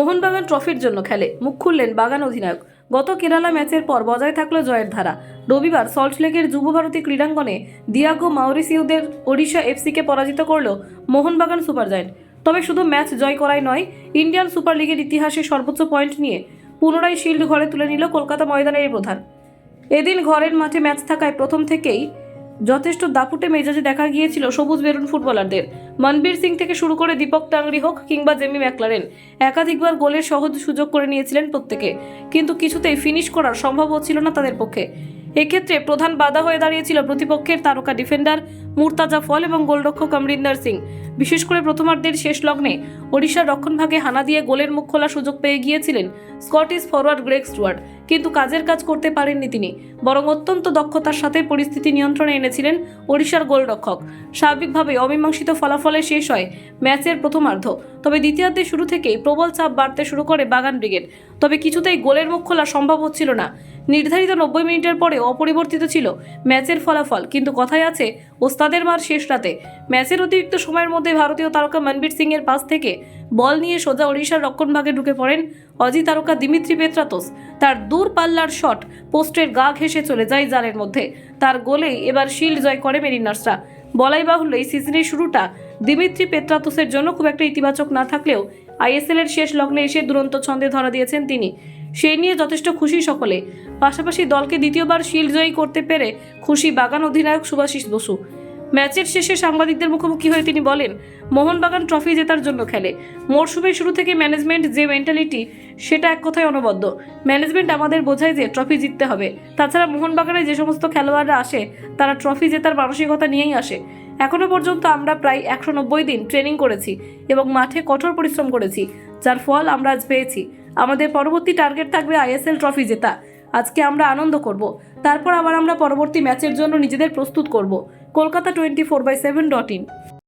মোহনবাগান ট্রফির জন্য খেলে। মুখ খুললেন বাগান অধিনায়ক। গত কেরালা ম্যাচের পর বজায় থাকল জয়ের ধারা। রবিবার সল্টলেকের যুবভারতী ক্রীড়াঙ্গনে দিয়াগো মাউরিসিউদের ওড়িশা এফসিকে পরাজিত করল মোহনবাগান সুপার জায়েন্ট। তবে শুধু ম্যাচ জয় করাই নয়, ইন্ডিয়ান সুপার লিগের ইতিহাসে সর্বোচ্চ পয়েন্ট নিয়ে পুনরায় শিল্ড ঘরে তুলে নিল কলকাতা ময়দানের প্রধান। এদিন ঘরের মাঠে ম্যাচ থাকায় প্রথম থেকেই যথেষ্ট দাপুটে মেজাজে দেখা গিয়েছিল সবুজ বেরুন ফুটবলারদের। মনবীর সিং থেকে শুরু করে দীপক টাংরি হোক কিংবা জেমি ম্যাকলারেন, একাধিকবার গোলের সহজ সুযোগ করে নিয়েছিলেন প্রত্যেকে। কিন্তু কিছুতেই ফিনিশ করার সম্ভব হচ্ছিল না তাদের পক্ষে। এক্ষেত্রে প্রধান বাধা হয়ে দাঁড়িয়েছিল প্রতিপক্ষের তারকা ডিফেন্ডার মুরতাজা ফল এবং গোলরক্ষক অমরিন্দর সিং। বিশেষ করে প্রথমার্ধের শেষ লগ্নে ওড়িশার রক্ষণভাগে হানা দিয়ে গোলের মুখ খোলা সুযোগ পেয়ে গিয়েছিলেন স্কটিশ ফরওয়ার্ড গ্রেগ স্টুয়ার্ট। কিন্তু কাজের কাজ করতে পারেননি তিনি, বরং অত্যন্ত দক্ষতার সাথে পরিস্থিতি নিয়ন্ত্রণে এনেছিলেন ওড়িশার গোলরক্ষক। স্বাভাবিকভাবে অমীমাংসিত ফলাফলে শেষ হয় ম্যাচের প্রথমার্ধ। তবে দ্বিতীয়ার্ধে শুরু থেকেই প্রবল চাপ বাড়তে শুরু করে বাগান ব্রিগেড। তবে কিছুতেই গোলের মুখ খোলা সম্ভব হচ্ছিল না। নির্ধারিত নব্বই মিনিটের পরে অপরিবর্তিত ছিল ম্যাচের ফলাফল, কিন্তু কথায় আছে, ওস্তাদের মার শেষ রাতে। ম্যাচের অতিরিক্ত সময়ের মধ্যে ভারতীয় তারকা মনবীর সিং এর পাস থেকে বল নিয়ে সোজা ওড়িশার রক্ষণভাগে ঢুকে পড়েন অজি তারকা দিমিত্রি পেত্রাতোস তার দূর পাল্লার শট পোস্টের গা ঘেঁষে চলে যায় জালের মধ্যে। তার গোলেই এবার শিল্ড জয় করে মেরিনার্সরা বলাই বাহুল্য এই সিজনের শুরুটা দিমিত্রি পেত্রাতোসের জন্য খুব একটা ইতিবাচক না থাকলেও আইএসএল এর শেষ লগ্নে এসে দুরন্ত ছন্দে ধরা দিয়েছেন তিনি। সেই নিয়ে যথেষ্ট খুশি সকলে। পাশাপাশি দলকে দ্বিতীয়বার শিল্ড জয়ী করতে পেরে খুশি বাগান অধিনায়ক সুভাষিস বসু। ম্যাচের শেষে সাংবাদিকদের মুখোমুখি হয়ে তিনি বলেন, মোহনবাগান ট্রফি জেতার জন্য খেলে। মরশুমের শুরু থেকে ম্যানেজমেন্ট যে মেন্টালিটি, সেটা এক কথায় অনবদ্য। ম্যানেজমেন্ট আমাদের বোঝায় যে ট্রফি জিততে হবে। তাছাড়া মোহনবাগানে যে সমস্ত খেলোয়াড়রা আসে, তারা ট্রফি জেতার মানসিকতা নিয়েই আসে। এখনও পর্যন্ত আমরা প্রায় একশো নব্বই দিন ট্রেনিং করেছি এবং মাঠে কঠোর পরিশ্রম করেছি, যার ফল আমরা আজ পেয়েছি। আমাদের পরবর্তী টার্গেট থাকবে আইএসএল ট্রফি জেতা। আজকে আমরা আনন্দ করব। তারপর আবার আমরা পরবর্তী ম্যাচের জন্য নিজেদের প্রস্তুত করব। Kolkata twenty four by seven dot in.